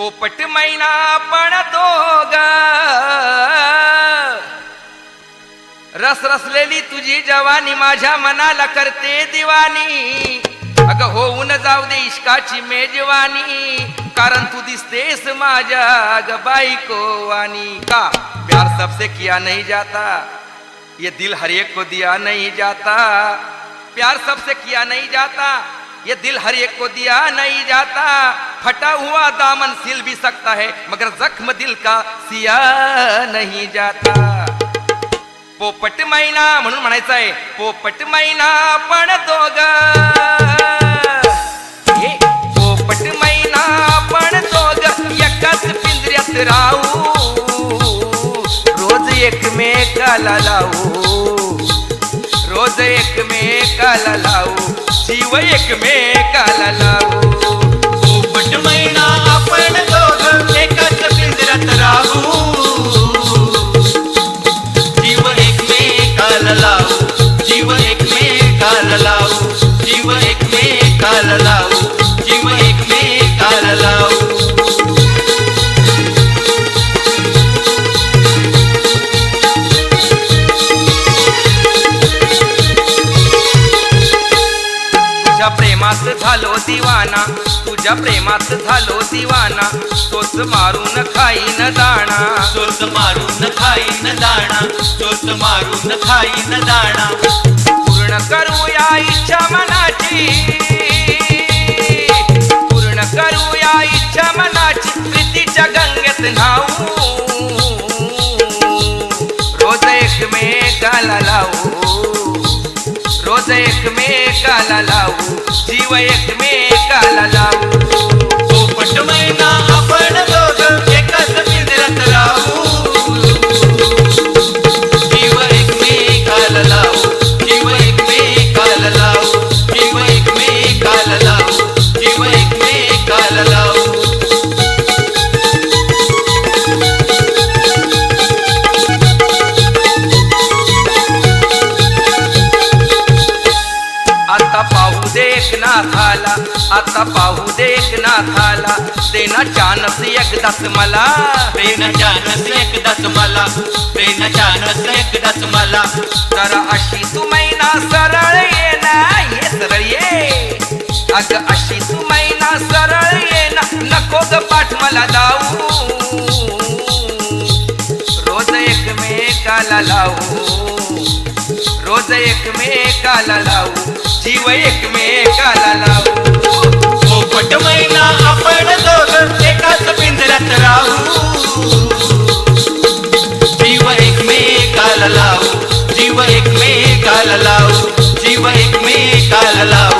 पोपट मैना पण दोग रस रसलेली तुझी जवानी माझ्या मनाला करते दिवानी. अग होऊन जाऊ दे इश्काची मेजवानी. कारण तू दिसतेस माझ्या अग बाईको वाणी का? प्यार सबसे किया नहीं जाता. ये दिल हर एक को दिया नहीं जाता. प्यार सबसे किया नहीं जाता. ये दिल हर एक को दिया नहीं जाता. फटा हुआ दामन सिल भी सकता है मगर जख्म दिल का सिया नहीं जाता। पोपट मैना म्हणून म्हणायचं आहे पोपट मैना पण दोग हे, पोपट मैना पण दोग एकाच पिंजऱ्यात राहू रोज एकमेकाला लावू। रोज एकमेकाला लावू जीव एकमेकाला लावू। एकमेकाला लावू. जीव एकमेकाला लावू. जीव एकमेकाला लावू. प्रेमात झालो दिवाना. तुझ्या प्रेमात झालो दिवाना. तोच मारून खाईन दाणा चोच मारून खाईन दाणा चोच मारून खाईन दाणा पूर्ण करूया इच्छा मनाची. पूर्ण करूया इच्छा मनाची. प्रीतीच्या गंगेत न्हाऊ. रोज एकमेकाला लावू. रोज एकमेकाला लावू. जीव एकमेक पाहू देख ना थाला आता पाहू देख ना थाला देना चानस एकदाच मला. प्रेम जानस एकदाच मला. प्रेम जानस एकदाच मला. जरा अशी तू मैना सरळ ये ना. ये सरळ ये. अग अशी तू मैना सरळ ये ना. नको ग पाठ मला लावू. रोज एकमेकाला लावू. रोज एकमेकाला लावू जीव एकमेकाला लावू. हो, पोपट महिना आपण दोघ एकाच पिंजऱ्यात राहू. जीव एकमेकाला लावू जीव एकमेकाला लावू जीव एकमेकाला लावू.